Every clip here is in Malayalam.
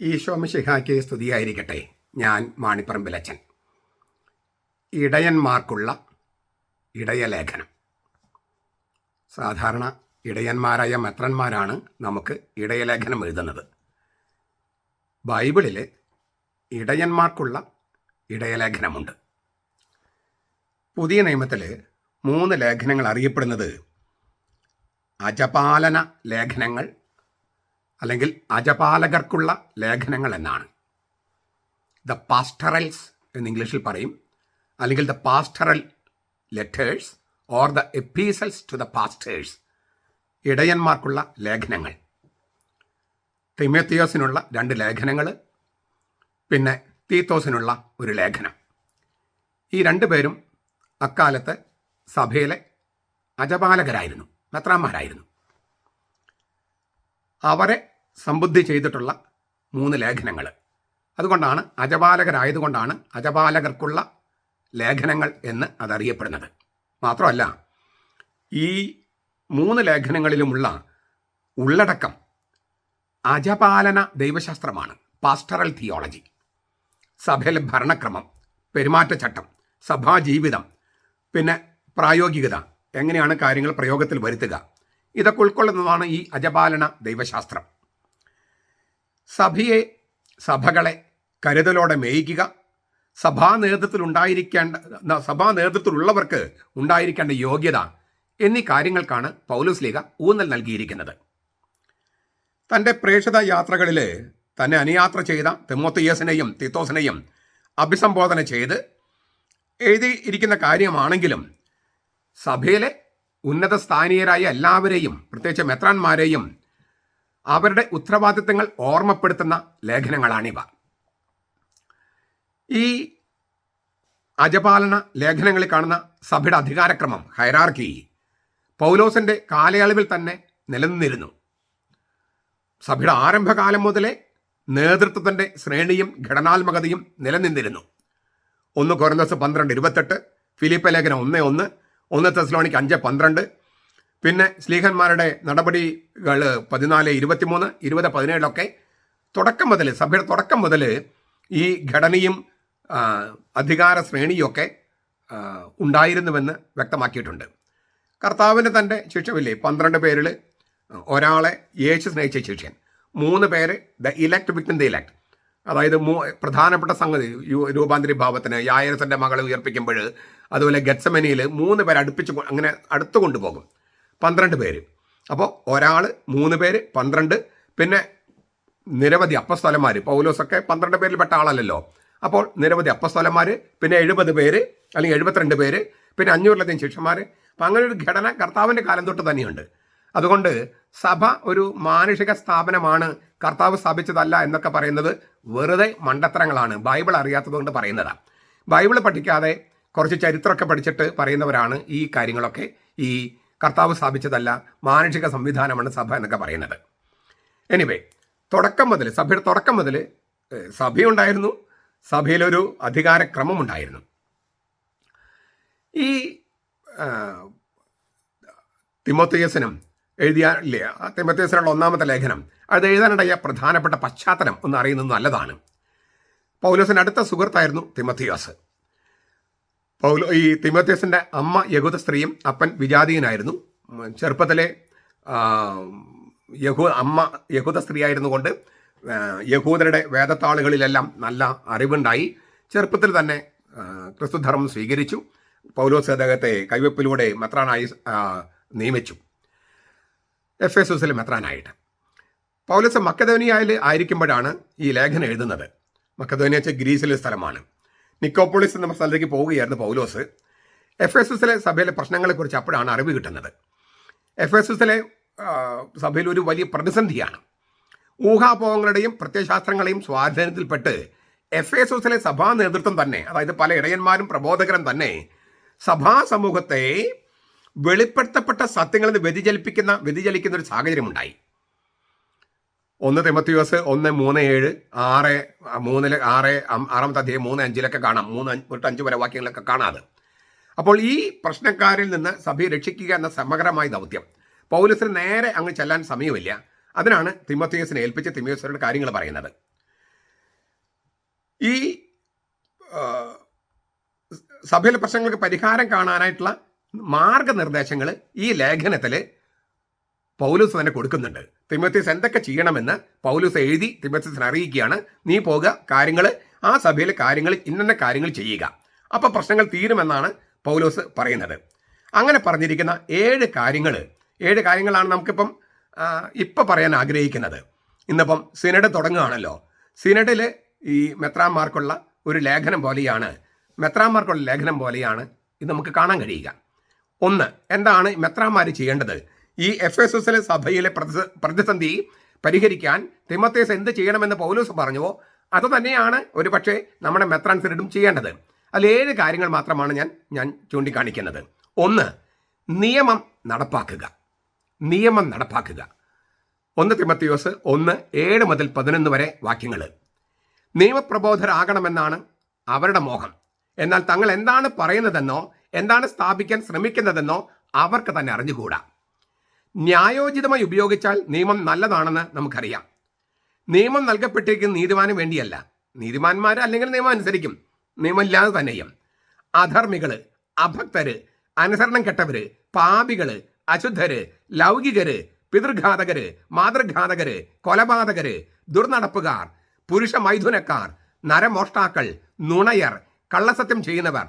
ഈശോമിശിഹായ്ക്ക് സ്തുതിയായിരിക്കട്ടെ. ഞാൻ മാണിപ്പറമ്പിലച്ചൻ ഇടയന്മാർക്കുള്ള ഇടയലേഖനം. സാധാരണ ഇടയന്മാരായ മെത്രന്മാരാണ് നമുക്ക് ഇടയലേഖനം എഴുതുന്നത്. ബൈബിളിൽ ഇടയന്മാർക്കുള്ള ഇടയലേഖനമുണ്ട്. പുതിയ നിയമത്തിൽ മൂന്ന് ലേഖനങ്ങൾ അറിയപ്പെടുന്നത് അജപാലന ലേഖനങ്ങൾ അല്ലെങ്കിൽ അജപാലകർക്കുള്ള ലേഖനങ്ങൾ എന്നാണ്. ദ പാസ്റ്ററൽസ് എന്ന് ഇംഗ്ലീഷിൽ പറയും. അല്ലെങ്കിൽ the pastoral letters or the epistles to the pastors ഇടയന്മാർക്കുള്ള ലേഖനങ്ങൾ. തിമേത്തിയോസിനുള്ള രണ്ട് ലേഖനങ്ങൾ. പിന്നെ തീത്തോസിനുള്ള ഒരു ലേഖനം. ഈ രണ്ടു പേരും അക്കാലത്ത് സഭയിലെ അജപാലകരായിരുന്നു മെത്രാന്മാരായിരുന്നു. അവരെ സംബുദ്ധി ചെയ്തിട്ടുള്ള മൂന്ന് ലേഖനങ്ങൾ. അതുകൊണ്ടാണ് അജപാലകരായതുകൊണ്ടാണ് അജപാലകർക്കുള്ള ലേഖനങ്ങൾ എന്ന് അതറിയപ്പെടുന്നത്. മാത്രമല്ല ഈ മൂന്ന് ലേഖനങ്ങളിലുമുള്ള ഉള്ളടക്കം അജപാലന ദൈവശാസ്ത്രമാണ് പാസ്റ്ററൽ തിയോളജി. സഭയിലെ ഭരണക്രമം പെരുമാറ്റച്ചട്ടം സഭാജീവിതം പിന്നെ പ്രായോഗികത എങ്ങനെയാണ് കാര്യങ്ങൾ പ്രയോഗത്തിൽ വരുത്തുക ഇതൊക്കെ ഉൾക്കൊള്ളുന്നതാണ് ഈ അജപാലന ദൈവശാസ്ത്രം. സഭയെ സഭകളെ കരുതലോടെ മേയിക്കുക. സഭാ നേതൃത്വത്തിൽ ഉണ്ടായിരിക്കേണ്ട സഭാ നേതൃത്വത്തിലുള്ളവർക്ക് ഉണ്ടായിരിക്കേണ്ട യോഗ്യത എന്നീ കാര്യങ്ങൾക്കാണ് പൗലോസ് ലീഗ ഊന്നൽ നൽകിയിരിക്കുന്നത്. തന്റെ പ്രേക്ഷിത യാത്രകളിൽ തന്നെ അനുയാത്ര ചെയ്ത തെമോത്തയ്യസിനെയും തിത്തോസിനെയും അഭിസംബോധന ചെയ്ത് എഴുതിയിരിക്കുന്ന കാര്യമാണെങ്കിലും സഭയിലെ ഉന്നത സ്ഥാനീയരായ എല്ലാവരെയും പ്രത്യേകിച്ച് മെത്രാന്മാരെയും അവരുടെ ഉത്തരവാദിത്തങ്ങൾ ഓർമ്മപ്പെടുത്തുന്ന ലേഖനങ്ങളാണിവ. ഈ അജപാലന ലേഖനങ്ങളിൽ കാണുന്ന സഭയുടെ അധികാരക്രമം ഹൈറാർക്കി പൗലോസിന്റെ കാലയളവിൽ തന്നെ നിലനിന്നിരുന്നു. സഭയുടെ ആരംഭകാലം മുതലേ നേതൃത്വത്തിന്റെ ശ്രേണിയും ഘടനാത്മകതയും നിലനിന്നിരുന്നു. ഒന്ന് കൊറന്തസ് പന്ത്രണ്ട് ഇരുപത്തെട്ട് ഫിലിപ്പ ലേഖനം ഒന്ന് ഒന്ന് ഒന്ന് തെസ്ലോണിക്ക് അഞ്ച് പന്ത്രണ്ട് പിന്നെ സ്ലീഹന്മാരുടെ നടപടികൾ പതിനാല് ഇരുപത്തിമൂന്ന് ഇരുപത് പതിനേഴിലൊക്കെ തുടക്കം മുതൽ സഭയുടെ തുടക്കം മുതൽ ഈ ഘടനയും അധികാര ശ്രേണിയൊക്കെ ഉണ്ടായിരുന്നുവെന്ന് വ്യക്തമാക്കിയിട്ടുണ്ട്. കർത്താവിന് തന്റെ ശിക്ഷമില്ലേ പന്ത്രണ്ട് പേരിൽ ഒരാളെ യേശു സ്നേഹിച്ച ശിഷ്യൻ മൂന്ന് പേര് the elect within the elect. അതായത് മൂ പ്രധാനപ്പെട്ട സംഗതി രൂപാന്തരി ഭാവത്തിന് യായരസന്റെ മകളെ ഉയർപ്പിക്കുമ്പോൾ അതുപോലെ ഗത്സമനിയിൽ മൂന്ന് പേരെ അടുപ്പിച്ച് അങ്ങനെ അടുത്ത് കൊണ്ടുപോകും. പന്ത്രണ്ട് പേര്. അപ്പോൾ ഒരാൾ മൂന്ന് പേര് പന്ത്രണ്ട്. പിന്നെ നിരവധി അപ്പസ്തലന്മാർ പൗലോസൊക്കെ പന്ത്രണ്ട് പേരിൽ പെട്ട ആളല്ലല്ലോ. അപ്പോൾ നിരവധി അപ്പസ്തലന്മാർ പിന്നെ എഴുപത് പേര് അല്ലെങ്കിൽ എഴുപത്തിരണ്ട് പേര് പിന്നെ അഞ്ഞൂറിലധികം ശിഷ്യന്മാർ അപ്പം അങ്ങനെ ഒരു ഘടന കർത്താവിന്റെ കാലം തൊട്ട് തന്നെയുണ്ട്. അതുകൊണ്ട് സഭ ഒരു മാനുഷിക സ്ഥാപനമാണ്. കർത്താവ് സ്ഥാപിച്ചതല്ല എന്നൊക്കെ പറയുന്നത് വെറുതെ മണ്ടത്തരങ്ങളാണ്. ബൈബിൾ അറിയാത്തതുകൊണ്ട് പറയുന്നതാണ് ബൈബിൾ പഠിക്കാതെ കുറച്ച് ചരിത്രമൊക്കെ പഠിച്ചിട്ട് പറയുന്നവരാണ് ഈ കാര്യങ്ങളൊക്കെ ഈ കർത്താവ് സ്ഥാപിച്ചതല്ല മാനുഷിക സംവിധാനമാണ് സഭ എന്നൊക്കെ പറയുന്നത്. എനിവേ തുടക്കം മുതൽ സഭയുടെ തുടക്കം മുതൽ സഭയുണ്ടായിരുന്നു. സഭയിലൊരു അധികാരക്രമം ഉണ്ടായിരുന്നു ഈ തിമോത്തിയസിനും എഴുതിയ ഇല്ലേ ആ ഒന്നാമത്തെ ലേഖനം അത് എഴുതാനിടയ പ്രധാനപ്പെട്ട പശ്ചാത്തലം ഒന്ന് അറിയുന്നത് നല്ലതാണ്. പൗലോസിന് അടുത്ത സുഹൃത്തായിരുന്നു തിമോത്തിയോസ്. പൗലോ ഈ തിമോത്യസിന്റെ അമ്മ യഹൂദ സ്ത്രീയും അപ്പൻ വിജാതീയനായിരുന്നു. ചെറുപ്പത്തിലെ യഹൂ അമ്മ യഹൂദ സ്ത്രീ ആയിരുന്നു കൊണ്ട് യഹൂദരുടെ വേദത്താളുകളിലെല്ലാം നല്ല അറിവുണ്ടായി. ചെറുപ്പത്തിൽ തന്നെ ക്രിസ്തുധർമ്മം സ്വീകരിച്ചു. പൗലോസ് അദ്ദേഹത്തെ കൈവെപ്പിലൂടെ മെത്രാനായി നിയമിച്ചു. എഫ് എസ് എസിലെ മെത്രാനായിട്ട്. പൗലോസ് മക്കധോനിയയിൽ ആയിരിക്കുമ്പോഴാണ് ഈ ലേഖനം എഴുതുന്നത്. മക്കധോനിയ വെച്ചാൽ ഗ്രീസിലെ സ്ഥലമാണ്. നിക്കോപ്പോളിസ് എന്ന സ്ഥലത്തേക്ക് പോവുകയായിരുന്നു പൗലോസ്. എഫ് എസ് എസിലെ സഭയിലെ പ്രശ്നങ്ങളെക്കുറിച്ച് അപ്പോഴാണ് അറിവ് കിട്ടുന്നത്. എഫ് എസ് എസിലെ സഭയിൽ ഒരു വലിയ പ്രതിസന്ധിയാണ്. ഊഹാപോഹങ്ങളുടെയും പ്രത്യയശാസ്ത്രങ്ങളെയും സ്വാധീനത്തിൽപ്പെട്ട് എഫ് എസ് എസിലെ സഭാ നേതൃത്വം തന്നെ അതായത് പല ഇടയന്മാരും പ്രബോധകരും തന്നെ സഭാ സമൂഹത്തെ വെളിപ്പെടുത്തപ്പെട്ട സത്യങ്ങളിൽ നിന്ന് വ്യതിചലിപ്പിക്കുന്ന വ്യതിചലിക്കുന്ന ഒരു സാഹചര്യമുണ്ടായി. ഒന്ന് തിമത്തിയോസ് ഒന്ന് മൂന്ന് ഏഴ് ആറ് മൂന്നിൽ ആറ് ആറാമത്തെ അധ്യായം മൂന്ന് അഞ്ചിലൊക്കെ കാണാം. മൂന്ന് തൊട്ട് അഞ്ച് വരെ വാക്യങ്ങളൊക്കെ കാണാതെ. അപ്പോൾ ഈ പ്രശ്നക്കാരിൽ നിന്ന് സഭയെ രക്ഷിക്കുക എന്ന സമഗ്രമായ ദൗത്യം. പൗലസിന് നേരെ അങ്ങ് ചെല്ലാൻ സമയമില്ല. അതിനാണ് തിമത്തിയോസിനെ ഏൽപ്പിച്ച് തിമയോസിനോട് കാര്യങ്ങൾ പറയുന്നത്. ഈ സഭയിലെ പ്രശ്നങ്ങൾക്ക് പരിഹാരം കാണാനായിട്ടുള്ള മാർഗനിർദ്ദേശങ്ങൾ ഈ ലേഖനത്തിൽ പൗലൂസ് തന്നെ കൊടുക്കുന്നുണ്ട്. തിമത്യസ് എന്തൊക്കെ ചെയ്യണമെന്ന് പൗലൂസ് എഴുതി തിമത്യസിനെ അറിയിക്കുകയാണ്. നീ പോകുക കാര്യങ്ങൾ ആ സഭയിലെ കാര്യങ്ങൾ ഇന്ന കാര്യങ്ങൾ ചെയ്യുക. അപ്പോൾ പ്രശ്നങ്ങൾ തീരുമെന്നാണ് പൗലൂസ് പറയുന്നത്. അങ്ങനെ പറഞ്ഞിരിക്കുന്ന ഏഴ് കാര്യങ്ങൾ ഏഴ് കാര്യങ്ങളാണ് നമുക്കിപ്പം ഇപ്പം പറയാൻ ആഗ്രഹിക്കുന്നത്. ഇന്നിപ്പം സിനഡ് തുടങ്ങുകയാണല്ലോ. സിനഡിൽ ഈ മെത്രാന്മാർക്കുള്ള ഒരു ലേഖനം പോലെയാണ്. മെത്രാന്മാർക്കുള്ള ലേഖനം പോലെയാണ് ഇത് നമുക്ക് കാണാൻ കഴിയുക. ഒന്ന് എന്താണ് മെത്രാന്മാർ ചെയ്യേണ്ടത്? ഈ എഫ് എസ് എസിലെ സഭയിലെ പ്രതിസന്ധി പരിഹരിക്കാൻ തിമത്തേസ് എന്ത് ചെയ്യണമെന്ന് പൗലോസ് പറഞ്ഞുവോ അത് തന്നെയാണ് ഒരു പക്ഷേ നമ്മുടെ മെത്രാൻസിനും ചെയ്യേണ്ടത്. അതിൽ ഏഴ് കാര്യങ്ങൾ മാത്രമാണ് ഞാൻ ഞാൻ ചൂണ്ടിക്കാണിക്കുന്നത്. ഒന്ന് നിയമം നടപ്പാക്കുക. നിയമം നടപ്പാക്കുക. ഒന്ന് തിമത്തിയോസ് ഒന്ന് ഏഴ് മുതൽ പതിനൊന്ന് വരെ വാക്യങ്ങൾ നിയമപ്രബോധരാകണമെന്നാണ് അവരുടെ മോഹം. എന്നാൽ തങ്ങൾ എന്താണ് പറയുന്നതെന്നോ എന്താണ് സ്ഥാപിക്കാൻ ശ്രമിക്കുന്നതെന്നോ അവർക്ക് തന്നെ അറിഞ്ഞുകൂടാ. ന്യായോചിതമായി ഉപയോഗിച്ചാൽ നിയമം നല്ലതാണെന്ന് നമുക്കറിയാം. നിയമം നൽകപ്പെട്ടിരിക്കുന്ന നീതിമാന് വേണ്ടിയല്ല. നീതിമാന്മാർ അല്ലെങ്കിൽ നിയമം അനുസരിക്കും. നിയമമില്ലാതെ തന്നെയും. അധർമ്മികൾ അഭക്തര് അനുസരണം കെട്ടവര് പാപികൾ അശുദ്ധര് ലൗകികര് പിതൃഘാതകര് മാതൃഘാതകര് കൊലപാതകര് ദുർനടപ്പുകാർ പുരുഷ മൈഥുനക്കാർ നരമോഷ്ടാക്കൾ നുണയർ കള്ളസത്യം ചെയ്യുന്നവർ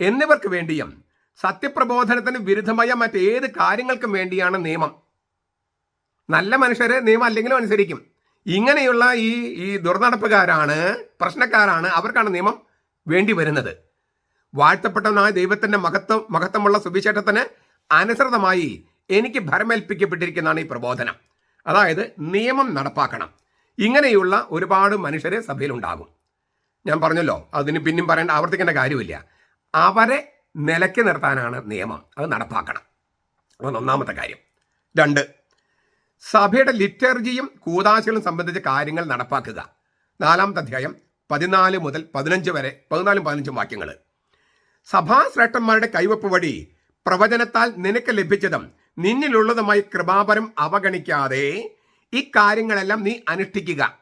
എന്നിവർക്ക് വേണ്ടിയും സത്യപ്രബോധനത്തിന് വിരുദ്ധമായ മറ്റേത് കാര്യങ്ങൾക്കും വേണ്ടിയാണ് നിയമം. നല്ല മനുഷ്യരെ നിയമം അല്ലെങ്കിലും അനുസരിക്കും. ഇങ്ങനെയുള്ള ഈ ഈ ദുർനടപ്പുകാരാണ് പ്രശ്നക്കാരാണ് അവർക്കാണ് നിയമം വേണ്ടി വരുന്നത്. വാഴ്ത്തപ്പെട്ടവനായ ദൈവത്തിന്റെ മഹത്വം മഹത്വമുള്ള സുവിശേഷത്തിന് അനുസൃതമായി എനിക്ക് ഭരമേൽപ്പിക്കപ്പെട്ടിരിക്കുന്നതാണ് ഈ പ്രബോധനം. അതായത് നിയമം നടപ്പാക്കണം. ഇങ്ങനെയുള്ള ഒരുപാട് മനുഷ്യരെ സഭയിലുണ്ടാകും. ഞാൻ പറഞ്ഞല്ലോ അതിന് പിന്നെയും പറയേണ്ട ആവർത്തിക്കേണ്ട കാര്യമില്ല. അവരെ നിലയ്ക്ക് നിർത്താനാണ് നിയമം. അത് നടപ്പാക്കണം. അതാണ് ഒന്നാമത്തെ കാര്യം. രണ്ട് സഭയുടെ ലിറ്റർജിയും കൂതാശകളും സംബന്ധിച്ച കാര്യങ്ങൾ നടപ്പാക്കുക. നാലാമത്തെ അധ്യായം പതിനാല് മുതൽ പതിനഞ്ച് വരെ പതിനാലും പതിനഞ്ചും വാക്യങ്ങൾ. സഭാശ്രേഷ്ഠന്മാരുടെ കൈവപ്പ് വഴി പ്രവചനത്താൽ നിനക്ക് ലഭിച്ചതും നിന്നിലുള്ളതുമായി കൃപാപരം അവഗണിക്കാതെ ഈ കാര്യങ്ങളെല്ലാം നീ അനുഷ്ഠിക്കുക.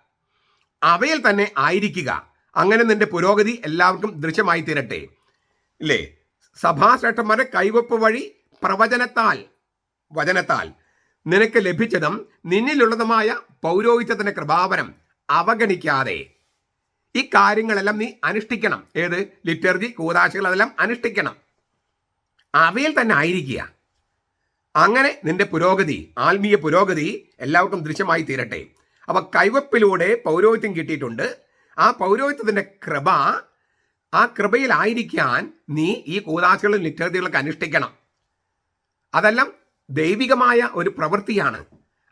അവയിൽ തന്നെ ആയിരിക്കുക. അങ്ങനെ നിന്റെ പുരോഗതി എല്ലാവർക്കും ദൃശ്യമായി തീരട്ടെ ഇല്ലേ? സഭാശ്രേഷ്ഠന്മാരുടെ കൈവപ്പ് വഴി പ്രവചനത്താൽ വചനത്താൽ നിനക്ക് ലഭിച്ചതും നിന്നിലുള്ളതുമായ പൗരോഹിത്യത്തിന്റെ കൃപാവനം അവഗണിക്കാതെ ഈ കാര്യങ്ങളെല്ലാം നീ അനുഷ്ഠിക്കണം. ഏത്? ലിറ്റർജി കൂതാശകൾ അതെല്ലാം അനുഷ്ഠിക്കണം. അവയിൽ തന്നെ ആയിരിക്കുക. അങ്ങനെ നിന്റെ പുരോഗതി ആത്മീയ പുരോഗതി എല്ലാവർക്കും ദൃശ്യമായി തീരട്ടെ. അപ്പൊ കൈവപ്പിലൂടെ പൗരോഹിത്യം കിട്ടിയിട്ടുണ്ട്. ആ പൗരോഹിത്യത്തിന്റെ കൃപ ആ കൃപയിലായിരിക്കാൻ നീ ഈ കൂതാശകളും നിത്യതകളൊക്കെ അനുഷ്ഠിക്കണം. അതെല്ലാം ദൈവികമായ ഒരു പ്രവൃത്തിയാണ്.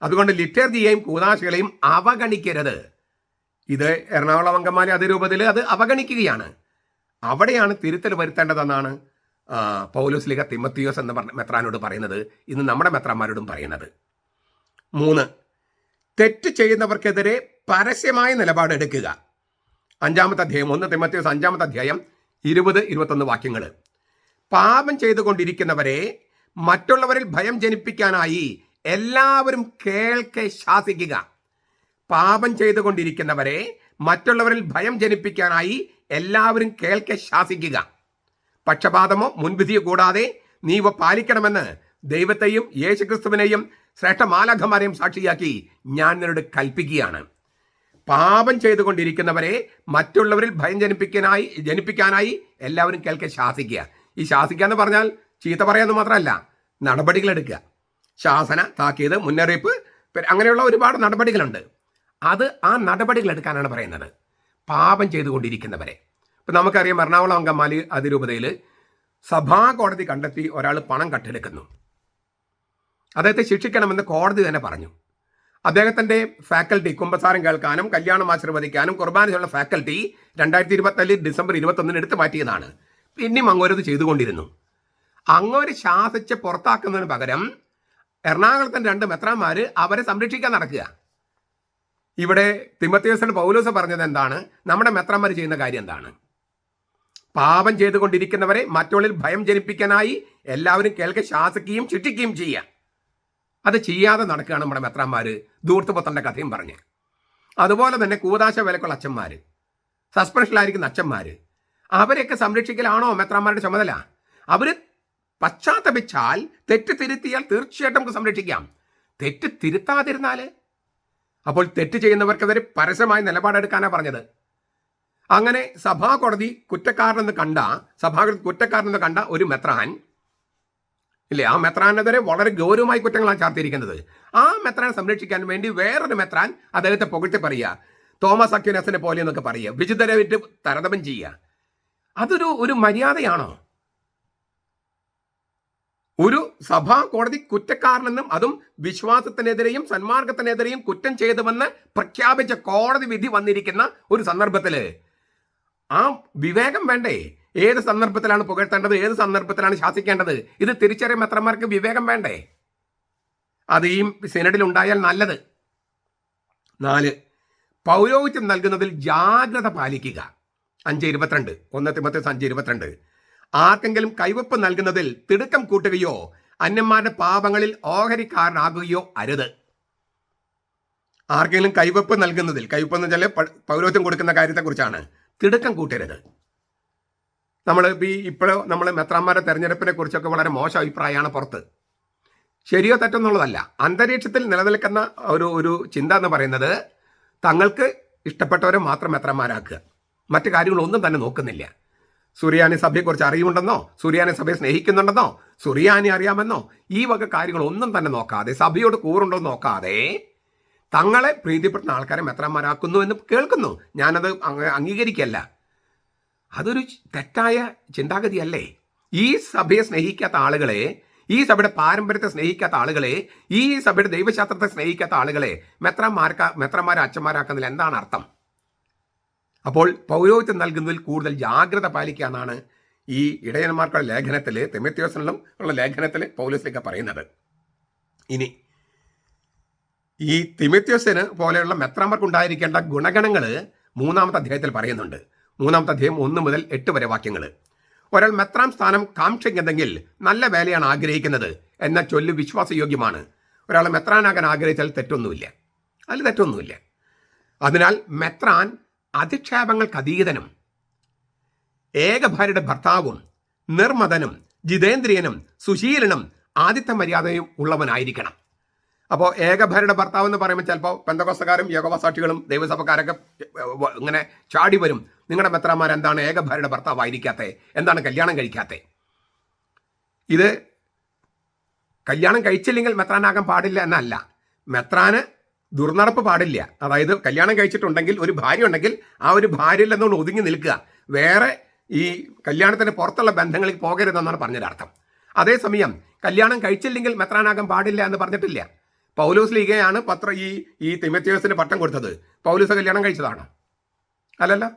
അതുകൊണ്ട് ലിറ്റർജിയെയും കൂതാശകളെയും അവഗണിക്കരുത്. ഇത് എറണാകുളം അങ്കമാലി അതിരൂപതയിൽ അത് അവഗണിക്കുകയാണ്. അവിടെയാണ് തിരുത്തൽ വരുത്തേണ്ടതെന്നാണ് പൗലോസ് ലിഗ തിമത്തിയോസ് എന്ന് പറഞ്ഞ മെത്രാനോട് പറയുന്നത്. ഇന്ന് നമ്മുടെ മെത്രാന്മാരോടും പറയുന്നത്. മൂന്ന് തെറ്റ് ചെയ്യുന്നവർക്കെതിരെ പരസ്യമായ നിലപാടെടുക്കുക. അഞ്ചാമത്തെ അധ്യായം ഒന്ന് തിമത്തിയോസ് അഞ്ചാമത്തെ അധ്യായം ഇരുപത് ഇരുപത്തൊന്ന് വാക്യങ്ങൾ പാപം ചെയ്തുകൊണ്ടിരിക്കുന്നവരെ മറ്റുള്ളവരിൽ ഭയം ജനിപ്പിക്കാനായി എല്ലാവരും കേൾക്കെ ശാസിക്കുക. പാപം ചെയ്തുകൊണ്ടിരിക്കുന്നവരെ മറ്റുള്ളവരിൽ ഭയം ജനിപ്പിക്കാനായി എല്ലാവരും കേൾക്കെ ശാസിക്കുക. പക്ഷപാതമോ മുൻവിധിയോ കൂടാതെ നീ ഇവ പാലിക്കണമെന്ന് ദൈവത്തെയും യേശുക്രിസ്തുവിനെയും ശ്രേഷ്ഠ മാലാഖമാരെയും സാക്ഷിയാക്കി ഞാൻ നിന്നോട് കൽപ്പിക്കുകയാണ്. പാപം ചെയ്തുകൊണ്ടിരിക്കുന്നവരെ മറ്റുള്ളവരിൽ ഭയം ജനിപ്പിക്കാനായി ജനിപ്പിക്കാനായി എല്ലാവരും കേൾക്കെ ശാസിക്കുക. ഈ ശാസിക്കുക എന്ന് പറഞ്ഞാൽ ചീത്ത പറയാന്ന് മാത്രമല്ല നടപടികൾ എടുക്കുക. ശാസന താക്കീത് മുന്നറിയിപ്പ് അങ്ങനെയുള്ള ഒരുപാട് നടപടികളുണ്ട്. അത് ആ നടപടികൾ എടുക്കാനാണ് പറയുന്നത്. പാപം ചെയ്തുകൊണ്ടിരിക്കുന്നവരെ. ഇപ്പം നമുക്കറിയാം എറണാകുളം അങ്കമാലി അതിരൂപതയിൽ സഭാ കോടതി കണ്ടെത്തി ഒരാൾ പണം കട്ടെടുക്കുന്നു. അദ്ദേഹത്തെ ശിക്ഷിക്കണമെന്ന് കോടതി തന്നെ പറഞ്ഞു. അദ്ദേഹത്തിന്റെ ഫാക്കൽറ്റി കുമ്പസാരം കേൾക്കാനും കല്യാണം ആശീർവദിക്കാനും കുർബാനയുള്ള ഫാക്കൽറ്റി രണ്ടായിരത്തി ഇരുപത്തിനാല് ഡിസംബർ ഇരുപത്തൊന്നിന് എടുത്തു മാറ്റിയതാണ്. പിന്നെയും അങ്ങോരത് ചെയ്തുകൊണ്ടിരുന്നു. അങ്ങോര് ശാസിച്ച് പുറത്താക്കുന്നതിന് പകരം എറണാകുളത്തിന്റെ രണ്ട് മെത്രാന്മാർ അവരെ സംരക്ഷിക്കാൻ നടക്കുക. ഇവിടെ തിമത്തിയോസിന്റെ പൗലോസ് പറഞ്ഞത് എന്താണ്? നമ്മുടെ മെത്രാന്മാർ ചെയ്യുന്ന കാര്യം എന്താണ്? പാപം ചെയ്തുകൊണ്ടിരിക്കുന്നവരെ മറ്റുള്ളിൽ ഭയം ജനിപ്പിക്കാനായി എല്ലാവരും കേൾക്കെ ശാസിക്കുകയും ശിക്ഷിക്കുകയും ചെയ്യുക. അത് ചെയ്യാതെ നടക്കുകയാണ് നമ്മുടെ മെത്രാന്മാർ ദൂർത്തുപുത്തന്റെ കഥയും പറഞ്ഞ്. അതുപോലെ തന്നെ കൂതാശ വിലക്കുള്ള അച്ഛന്മാര്. സസ്പെൻഷനിലായിരിക്കുന്ന അച്ഛന്മാർ അവരെയൊക്കെ സംരക്ഷിക്കലാണോ മെത്രാന്മാരുടെ ചുമതല? അവർ പശ്ചാത്തപിച്ചാൽ തെറ്റ് തിരുത്തിയാൽ തീർച്ചയായിട്ടും നമുക്ക് സംരക്ഷിക്കാം. തെറ്റ് തിരുത്താതിരുന്നാൽ അപ്പോൾ തെറ്റ് ചെയ്യുന്നവർക്കെതിരെ പരസ്യമായ നിലപാടെടുക്കാനാണ് പറഞ്ഞത്. അങ്ങനെ സഭാ കോടതി കുറ്റക്കാരനെന്ന് കണ്ട സഭാ കുറ്റക്കാരനെന്ന് കണ്ട ഒരു മെത്രാൻ ഇല്ലേ? ആ മെത്രാനെതിരെ വളരെ ഗൗരവമായി കുറ്റങ്ങളാണ് ചാർത്തിയിരിക്കുന്നത്. ആ മെത്രാനെ സംരക്ഷിക്കാൻ വേണ്ടി വേറൊരു മെത്രാൻ അദ്ദേഹത്തെ പുകഴ്ത്തി പറയുക. തോമസ് അക്യുനസിനെ പോലെ എന്നൊക്കെ പറയുക. വിട്ട് തരതമം ചെയ്യുക. അതൊരു ഒരു മര്യാദയാണോ? ഒരു സഭാ കോടതി കുറ്റക്കാരനെന്നും അതും വിശ്വാസത്തിനെതിരെയും സന്മാർഗത്തിനെതിരെയും കുറ്റം ചെയ്തുവെന്ന് പ്രഖ്യാപിച്ച കോടതി വിധി വന്നിരിക്കുന്ന ഒരു സന്ദർഭത്തിൽ ആ വിവേകം വേണ്ടേ? ഏത് സന്ദർഭത്തിലാണ് പുകഴ്ത്തേണ്ടത്? ഏത് സന്ദർഭത്തിലാണ് ശാസിക്കേണ്ടത്? ഇത് തിരിച്ചറിയും മെത്രന്മാർക്ക് വിവേകം വേണ്ടേ? അത് ഈ സിനഡിൽ ഉണ്ടായാൽ നല്ലത്. നാല് പൗരോഹിത്യം നൽകുന്നതിൽ ജാഗ്രത പാലിക്കുക. അഞ്ച് ഇരുപത്തിരണ്ട്. ഒന്ന് തിമത്തസ് അഞ്ച് ഇരുപത്തിരണ്ട്. ആർക്കെങ്കിലും കൈവപ്പ് നൽകുന്നതിൽ തിടുക്കം കൂട്ടുകയോ അന്യന്മാരുടെ പാപങ്ങളിൽ ഓഹരിക്കാരനാകുകയോ അരുത്. ആർക്കെങ്കിലും കൈവപ്പ് നൽകുന്നതിൽ കൈവപ്പ് എന്ന് വെച്ചാൽ പൗരോഹിത്യം കൊടുക്കുന്ന കാര്യത്തെക്കുറിച്ചാണ്. തിടുക്കം കൂട്ടരുത്. നമ്മൾ ഈ ഇപ്പോഴും നമ്മൾ മെത്രാന്മാരുടെ തെരഞ്ഞെടുപ്പിനെ കുറിച്ചൊക്കെ വളരെ മോശം അഭിപ്രായമാണ് പുറത്ത്. ശരിയോ തെറ്റെന്നുള്ളതല്ല അന്തരീക്ഷത്തിൽ നിലനിൽക്കുന്ന ഒരു ഒരു ചിന്ത എന്ന് പറയുന്നത് തങ്ങൾക്ക് ഇഷ്ടപ്പെട്ടവരെ മാത്രം മെത്രാന്മാരാക്കുക. മറ്റു കാര്യങ്ങളൊന്നും തന്നെ നോക്കുന്നില്ല. സുറിയാനി സഭയെക്കുറിച്ച് അറിയുമുണ്ടെന്നോ സുറിയാനി സഭയെ സ്നേഹിക്കുന്നുണ്ടെന്നോ സുറിയാനി അറിയാമെന്നോ ഈ വക കാര്യങ്ങളൊന്നും തന്നെ നോക്കാതെ സഭയോട് കൂറുണ്ടോ നോക്കാതെ തങ്ങളെ പ്രീതിപ്പെടുന്ന ആൾക്കാരെ മെത്രാന്മാരാക്കുന്നു എന്ന് കേൾക്കുന്നു. ഞാനത് അംഗീകരിക്കല്ല അതൊരു തെറ്റായ ചിന്താഗതിയല്ലേ? ഈ സഭയെ സ്നേഹിക്കാത്ത ആളുകളെ ഈ സഭയുടെ പാരമ്പര്യത്തെ സ്നേഹിക്കാത്ത ആളുകളെ ഈ സഭയുടെ ദൈവശാസ്ത്രത്തെ സ്നേഹിക്കാത്ത ആളുകളെ മെത്രമാർക്ക മെത്രമാരെ അച്ഛന്മാരാക്കുന്നതിൽ എന്താണ് അർത്ഥം? അപ്പോൾ പൗരോഹിത്യം നൽകുന്നതിൽ കൂടുതൽ ജാഗ്രത പാലിക്കുക എന്നാണ് ഈ ഇടയന്മാർക്കുള്ള ലേഖനത്തിൽ തെമിത്യോസിനും ഉള്ള ലേഖനത്തിൽ പൗലോസിലേക്ക് പറയുന്നത്. ഇനി ഈ തിമിത്യോസിന് പോലെയുള്ള മെത്രമാർക്ക് ഉണ്ടായിരിക്കേണ്ട ഗുണഗണങ്ങൾ മൂന്നാമത്തെ അധ്യായത്തിൽ പറയുന്നുണ്ട്. മൂന്നാമത്തെ അധ്യയം ഒന്ന് മുതൽ എട്ട് വരെ വാക്യങ്ങൾ ഒരാൾ മെത്രാം സ്ഥാനം കാംക്ഷിക്കുന്നതെങ്കിൽ നല്ല വേലയാണ് ആഗ്രഹിക്കുന്നത് എന്ന ചൊല്ല് വിശ്വാസയോഗ്യമാണ്. ഒരാൾ മെത്രാനാകാൻ ആഗ്രഹിച്ചാൽ തെറ്റൊന്നുമില്ല. അതിൽ തെറ്റൊന്നുമില്ല. അതിനാൽ മെത്രാൻ അധിക്ഷേപങ്ങൾക്ക് അതീതനും ഏകഭാര്യയുടെ ഭർത്താവും നിർമ്മതനും ജിതേന്ദ്രിയനും സുശീലനും ആദിത്യ മര്യാദയും ഉള്ളവനായിരിക്കണം. അപ്പോൾ ഏകഭരണ ഭർത്താവ് എന്ന് പറയുമ്പോൾ ചിലപ്പോൾ പെന്തകോസ്തക്കാരും യോഗവസാക്ഷികളും ദൈവസഭക്കാരൊക്കെ ഇങ്ങനെ ചാടി വരും. നിങ്ങളുടെ മെത്രാന്മാർ എന്താണ് ഏകഭരണ ഭർത്താവായിരിക്കാത്തത് എന്താണ് കല്യാണം കഴിക്കാത്തത് ഇത് കല്യാണം കഴിച്ചില്ലെങ്കിൽ മെത്രാനാകാൻ പാടില്ല എന്നല്ല. മെത്രാന് ദുർനടപ്പ് പാടില്ല. അതായത് കല്യാണം കഴിച്ചിട്ടുണ്ടെങ്കിൽ ഒരു ഭാര്യ ഉണ്ടെങ്കിൽ ആ ഒരു ഭാര്യയിൽ നിന്നുകൊണ്ട് ഒതുങ്ങി നിൽക്കുക. വേറെ ഈ കല്യാണത്തിന് പുറത്തുള്ള ബന്ധങ്ങളിൽ പോകരുതെന്നാണ് പറഞ്ഞൊരർത്ഥം അതേസമയം കല്യാണം കഴിച്ചില്ലെങ്കിൽ മെത്രാനാകാൻ പാടില്ല എന്ന് പറഞ്ഞിട്ടില്ല. പൗലോസ് ലീഗയാണ് പത്ര ഈ ഈ തിമത്യോസിന് പട്ടം കൊടുത്തത്. പൗലോസ് കല്യാണം കഴിച്ചതാണ്? അല്ലല്ല.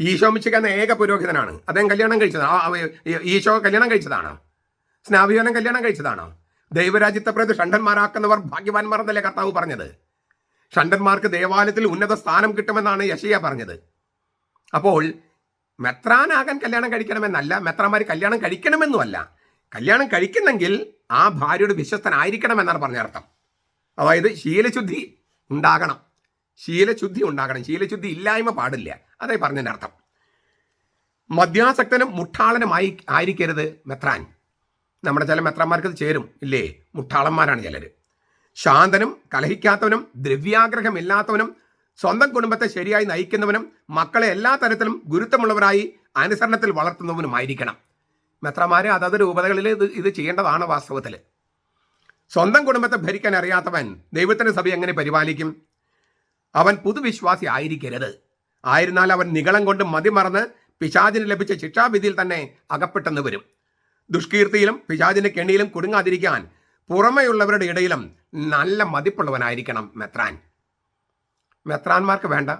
ഈശോ ഏക പുരോഹിതനാണ്. അദ്ദേഹം കല്യാണം കഴിച്ചത്. ആ, ആ, ഈ- ഈശോ കല്യാണം കഴിച്ചതാണ്? സ്നാഭിയോനം കല്യാണം കഴിച്ചതാണ്? ദൈവരാജ്യത്തെ പ്രതി ഷണ്ടന്മാരാക്കുന്നവർ ഭാഗ്യവാന്മാർ എന്നല്ലേ കർത്താവ് പറഞ്ഞത്. ഷണ്ടന്മാർക്ക് ദേവാലയത്തിൽ ഉന്നത സ്ഥാനം കിട്ടുമെന്നാണ് യശയ്യ പറഞ്ഞത്. അപ്പോൾ മെത്രാനാകാൻ കല്യാണം കഴിക്കണമെന്നല്ല മെത്രാന്മാർ കല്യാണം കഴിക്കണമെന്നുമല്ല. കല്യാണം കഴിക്കുന്നെങ്കിൽ ആ ഭാര്യയുടെ വിശ്വസ്തനായിരിക്കണമെന്നാണ് പറഞ്ഞ അർത്ഥം. അതായത് ശീലശുദ്ധി ഉണ്ടാകണം. ശീലശുദ്ധി ഉണ്ടാകണം. ശീലശുദ്ധി ഇല്ലായ്മ പാടില്ല. അതേ പറഞ്ഞതിന്റെ അർത്ഥം. മദ്യാസക്തനും മുട്ടാളനുമായി ആയിരിക്കരുത് മെത്രാൻ. നമ്മുടെ ചില മെത്രാന്മാർക്ക് ചേരും. ഇല്ലേ? മുട്ടാളന്മാരാണ് ചിലർ ശാന്തനും കലഹിക്കാത്തവനും ദ്രവ്യാഗ്രഹമില്ലാത്തവനും സ്വന്തം കുടുംബത്തെ ശരിയായി നയിക്കുന്നവനും മക്കളെ എല്ലാ തരത്തിലും ഗുരുത്വമുള്ളവരായി അനുസരണത്തിൽ വളർത്തുന്നവനുമായിരിക്കണം. മെത്രമാരെ അതത് രൂപതകളിൽ ഇത് ഇത് ചെയ്യേണ്ടതാണ് വാസ്തവത്തിൽ സ്വന്തം കുടുംബത്തെ ഭരിക്കാൻ അറിയാത്തവൻ ദൈവത്തിന്റെ സഭ എങ്ങനെ പരിപാലിക്കും? അവൻ പുതുവിശ്വാസി ആയിരിക്കരുത്. ആയിരുന്നാൽ അവൻ നികളം കൊണ്ട് മതിമറന്ന് പിശാചിന് ലഭിച്ച ശിക്ഷാവിധിയിൽ തന്നെ അകപ്പെട്ടെന്ന് വരും. ദുഷ്കീർത്തിയിലും പിശാചിന്റെ കെണിയിലും കുടുങ്ങാതിരിക്കാൻ പുറമെയുള്ളവരുടെ ഇടയിലും നല്ല മതിപ്പുള്ളവനായിരിക്കണം മെത്രാൻ. മെത്രാന്മാർക്ക് വേണ്ട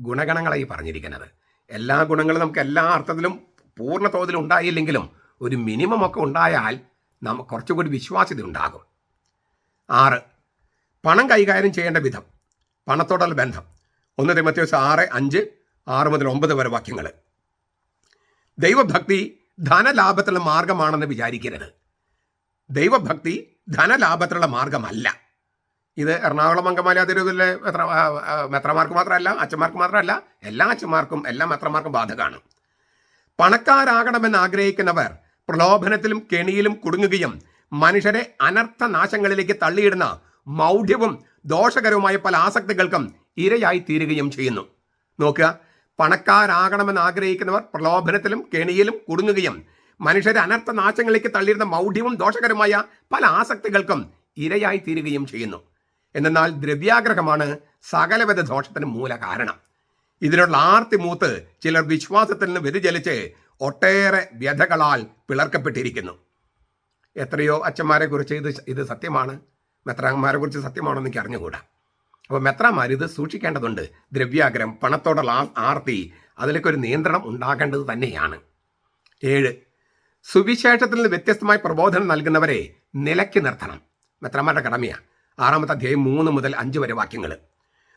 ഗുണഗണങ്ങളായി പറഞ്ഞിരിക്കുന്നത്. എല്ലാ ഗുണങ്ങളും നമുക്ക് എല്ലാ അർത്ഥത്തിലും പൂർണ തോതിൽ ഉണ്ടായില്ലെങ്കിലും ഒരു മിനിമം ഒക്കെ ഉണ്ടായാൽ നമുക്ക് കുറച്ചുകൂടി വിശ്വാസ്യത ഉണ്ടാകും. ആറ്. പണം കൈകാര്യം ചെയ്യേണ്ട വിധം. പണത്തോടുള്ള ബന്ധം. ഒന്ന് തിമത്യോസ് ആറ് അഞ്ച് ആറ് മുതൽ ഒമ്പത് വരെ വാക്യങ്ങൾ. ദൈവഭക്തി ധനലാഭത്തിലുള്ള മാർഗമാണെന്ന് വിചാരിക്കരുത്. ദൈവഭക്തി ധനലാഭത്തിലുള്ള മാർഗമല്ല. ഇത് എറണാകുളം അങ്കമാലി അതിരൂപിലെ മെത്ര മെത്രമാർക്ക് മാത്രമല്ല അച്ഛന്മാർക്ക് മാത്രമല്ല എല്ലാ അച്ഛന്മാർക്കും എല്ലാ മെത്രമാർക്കും ബാധകമാണ്. പണക്കാരാകണമെന്ന് ആഗ്രഹിക്കുന്നവർ പ്രലോഭനത്തിലും കെണിയിലും കുടുങ്ങുകയും മനുഷ്യരെ അനർത്ഥ നാശങ്ങളിലേക്ക് തള്ളിയിടുന്ന മൗഢ്യവും ദോഷകരവുമായ പല ആസക്തികൾക്കും ഇരയായി തീരുകയും ചെയ്യുന്നു. നോക്കുക പണക്കാരാകണമെന്ന് ആഗ്രഹിക്കുന്നവർ പ്രലോഭനത്തിലും കെണിയിലും കുടുങ്ങുകയും മനുഷ്യരെ അനർത്ഥ നാശങ്ങളിലേക്ക് തള്ളിയിരുന്ന മൗഢ്യവും ദോഷകരമായ പല ആസക്തികൾക്കും ഇരയായി തീരുകയും ചെയ്യുന്നു. എന്നാൽ ദ്രവ്യാഗ്രഹമാണ് സകലവിധ ദോഷത്തിന് മൂല കാരണം. ഇതിനുള്ള ആർത്തി മൂത്ത് ചിലർ വിശ്വാസത്തിൽ നിന്ന് വ്യതിചലിച്ച് ഒട്ടേറെ വ്യഥകളാൽ പിളർക്കപ്പെട്ടിരിക്കുന്നു. എത്രയോ അച്ഛന്മാരെ കുറിച്ച് ഇത് ഇത് സത്യമാണ്. മെത്രാന്മാരെ കുറിച്ച് സത്യമാണോ എന്ന് എനിക്ക് അറിഞ്ഞുകൂടാ. അപ്പോൾ മെത്രാന്മാർ ഇത് സൂക്ഷിക്കേണ്ടതുണ്ട്. ദ്രവ്യാഗ്രഹം പണത്തോടുള്ള ആർത്തി അതിലേക്ക് ഒരു നിയന്ത്രണം ഉണ്ടാകേണ്ടത് തന്നെയാണ്. ഏഴ് സുവിശേഷത്തിൽ നിന്ന് വ്യത്യസ്തമായ പ്രബോധനം നൽകുന്നവരെ നിലയ്ക്ക് നിർത്തണം. മെത്രാന്മാരുടെ കടമയാണ് ആറാമത്തെ അധ്യായം മൂന്ന് മുതൽ അഞ്ച് വരെ വാക്യങ്ങൾ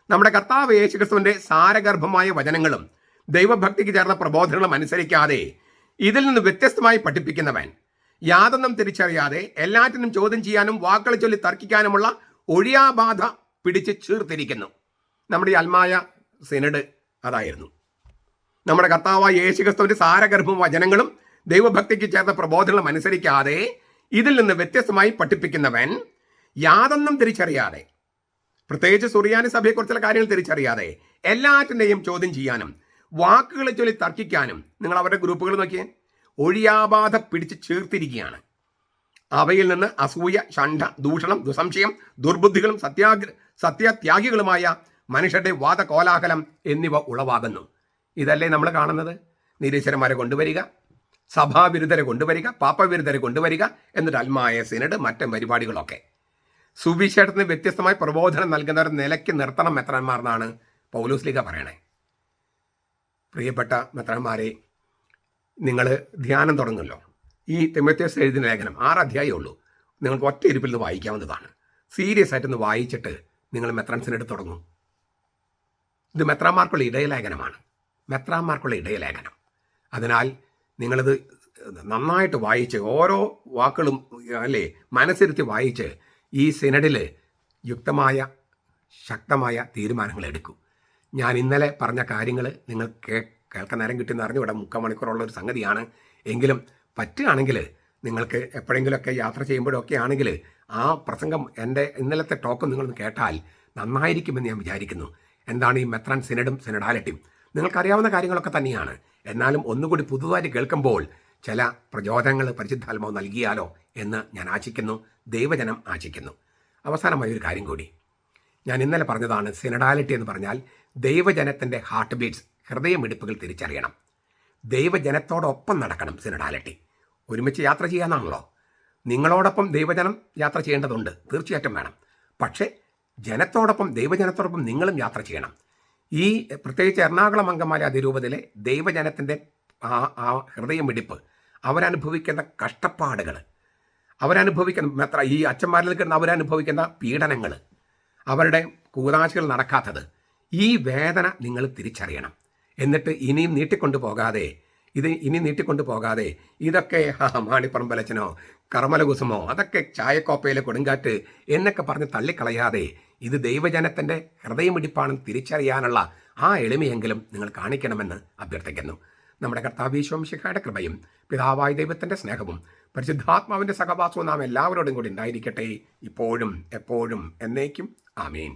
നമ്മുടെ കർത്താവ് യേശുക്രിസ്തുവിന്റെ സാരഗർഭമായ വചനങ്ങളും ദൈവഭക്തിക്ക് ചേർന്ന പ്രബോധനങ്ങളും അനുസരിക്കാതെ ഇതിൽ നിന്ന് വ്യത്യസ്തമായി പഠിപ്പിക്കുന്നവൻ യാതൊന്നും തിരിച്ചറിയാതെ എല്ലാറ്റിനും ചോദ്യം ചെയ്യാനും വാക്കുകൾ ചൊല്ലി തർക്കിക്കാനുമുള്ള ഒഴിയാബാധ പിടിച്ച് ചീർത്തിരിക്കുന്നു. നമ്മുടെ ഈ അൽമായ സിനഡ് അതായിരുന്നു. നമ്മുടെ കർത്താവായ യേശുക്രിസ്തുവിന്റെ സാരഗർഭവും വചനങ്ങളും ദൈവഭക്തിക്ക് ചേർന്ന പ്രബോധനങ്ങളും അനുസരിക്കാതെ ഇതിൽ നിന്ന് വ്യത്യസ്തമായി പഠിപ്പിക്കുന്നവൻ യാതൊന്നും തിരിച്ചറിയാതെ പ്രത്യേകിച്ച് സുറിയാനി സഭയെക്കുറിച്ചുള്ള കാര്യങ്ങൾ തിരിച്ചറിയാതെ എല്ലാറ്റിന്റെയും ചോദ്യം ചെയ്യാനും വാക്കുകളെ ചൊല്ലി തർക്കിക്കാനും നിങ്ങൾ അവരുടെ ഗ്രൂപ്പുകൾ നോക്കിയേ. ഒഴിയാബാധ പിടിച്ച് ചേർത്തിരിക്കുകയാണ്. അവയിൽ നിന്ന് അസൂയ ഷണ്ഠ ദൂഷണം ദുസംശയം ദുർബുദ്ധികളും സത്യാഗ്ര സത്യത്യാഗികളുമായ മനുഷ്യരുടെ വാദകോലാഹലം എന്നിവ ഉളവാകുന്നു. ഇതല്ലേ നമ്മൾ കാണുന്നത്? നിരീശ്വരന്മാരെ കൊണ്ടുവരിക സഭാവിരുദ്ധരെ കൊണ്ടുവരിക പാപ്പവിരുദ്ധരെ കൊണ്ടുവരിക എന്നിട്ട് അൽമായ സിനഡ് മറ്റും പരിപാടികളൊക്കെ. സുവിശേഷത്തിന് വ്യത്യസ്തമായി പ്രബോധനം നൽകുന്നവർ നിലയ്ക്ക് നിർത്തണം മെത്രന്മാർ എന്നാണ് പൗലൂസ്ലിക പറയണേ. പ്രിയപ്പെട്ട മെത്രന്മാരെ നിങ്ങൾ ധ്യാനം തുടങ്ങുമല്ലോ. ഈ തെമ്മത്യസ് എഴുതിയ ലേഖനം ആറ് അധ്യായമേ ഉള്ളൂ. നിങ്ങൾക്ക് ഒറ്റ ഇരിപ്പിൽ നിന്ന് വായിക്കാവുന്നതാണ്. സീരിയസ് ആയിട്ടൊന്ന് വായിച്ചിട്ട് നിങ്ങൾ മെത്രാൻസിനെടുത്ത് തുടങ്ങും. ഇത് മെത്രാന്മാർക്കുള്ള ഇടയലേഖനമാണ് മെത്രാമാർക്കുള്ള ഇടയലേഖനം അതിനാൽ നിങ്ങളിത് നന്നായിട്ട് വായിച്ച് ഓരോ വാക്കുകളും അല്ലേ മനസ്സിരുത്തി വായിച്ച് ഈ സിനഡിൽ യുക്തമായ ശക്തമായ തീരുമാനങ്ങൾ എടുക്കൂ. ഞാൻ ഇന്നലെ പറഞ്ഞ കാര്യങ്ങൾ നിങ്ങൾ കേൾക്കാൻ നേരം കിട്ടിയെന്ന് അറിഞ്ഞു ഇവിടെ മുക്കാൽ മണിക്കൂറുള്ള ഒരു സംഗതിയാണ്. എങ്കിലും പറ്റുകയാണെങ്കിൽ നിങ്ങൾക്ക് എപ്പോഴെങ്കിലുമൊക്കെ യാത്ര ചെയ്യുമ്പോഴൊക്കെ ആണെങ്കിൽ ആ പ്രസംഗം എന്റെ ഇന്നലത്തെ ടോക്കും നിങ്ങളൊന്ന് കേട്ടാൽ നന്നായിരിക്കുമെന്ന് ഞാൻ വിചാരിക്കുന്നു. എന്താണ് ഈ മെത്രാൻ സിനഡും സിനഡാലിറ്റിയും? നിങ്ങൾക്കറിയാവുന്ന കാര്യങ്ങളൊക്കെ തന്നെയാണ്. എന്നാലും ഒന്നുകൂടി പുതുതായിട്ട് കേൾക്കുമ്പോൾ ചില പ്രചോദനങ്ങൾ പരിശുദ്ധാത്മാവ് നൽകിയാലോ എന്ന് ഞാൻ ആശിക്കുന്നു. ദൈവജനം ആശിക്കുന്നു. അവസാനമായി ഒരു കാര്യം കൂടി. ഞാൻ ഇന്നലെ പറഞ്ഞതാണ് സിനഡാലിറ്റി എന്ന് പറഞ്ഞാൽ ദൈവജനത്തിന്റെ ഹാർട്ട് ബീറ്റ്സ് ഹൃദയമിടിപ്പുകൾ തിരിച്ചറിയണം. ദൈവജനത്തോടൊപ്പം നടക്കണം സിനഡാലിറ്റി ഒരുമിച്ച് യാത്ര ചെയ്യാനാണല്ലോ. നിങ്ങളോടൊപ്പം ദൈവജനം യാത്ര ചെയ്യേണ്ടതുണ്ട് തീർച്ചയായിട്ടും വേണം. പക്ഷേ ജനത്തോടൊപ്പം ദൈവജനത്തോടൊപ്പം നിങ്ങളും യാത്ര ചെയ്യണം. ഈ പ്രത്യേകിച്ച് എറണാകുളം അങ്കമാലി അതിരൂപതയിലെ ദൈവജനത്തിന്റെ ആ ആ ഹൃദയമിടിപ്പ് അവരനുഭവിക്കുന്ന കഷ്ടപ്പാടുകൾ അവരനുഭവിക്കുന്ന എത്ര ഈ അച്ഛന്മാരിൽ കിടന്ന് അവരനുഭവിക്കുന്ന പീഡനങ്ങൾ അവരുടെ കൂതാശകൾ നടക്കാത്തത് ഈ വേദന നിങ്ങൾ തിരിച്ചറിയണം. എന്നിട്ട് ഇനിയും നീട്ടിക്കൊണ്ടു പോകാതെ ഇത് ഇനി നീട്ടിക്കൊണ്ടു പോകാതെ ഇതൊക്കെ ആ മാണിപ്പറമ്പലച്ചനോ കർമ്മലകുസുമോ അതൊക്കെ ചായക്കോപ്പയിലെ കൊടുങ്കാറ്റ് എന്നൊക്കെ പറഞ്ഞ് തള്ളിക്കളയാതെ ഇത് ദൈവജനത്തിന്റെ ഹൃദയമിടിപ്പാണെന്ന് തിരിച്ചറിയാനുള്ള ആ എളിമയെങ്കിലും നിങ്ങൾ കാണിക്കണമെന്ന് അഭ്യർത്ഥിക്കുന്നു. നമ്മുടെ കർത്താവീശ്വംശിഖയുടെ കൃപയും പിതാവായ ദൈവത്തിന്റെ സ്നേഹവും പരിശുദ്ധാത്മാവിന്റെ സഹവാസവും നാം എല്ലാവരോടും കൂടി ഉണ്ടായിരിക്കട്ടെ ഇപ്പോഴും എപ്പോഴും എന്നേക്കും ആമീൻ.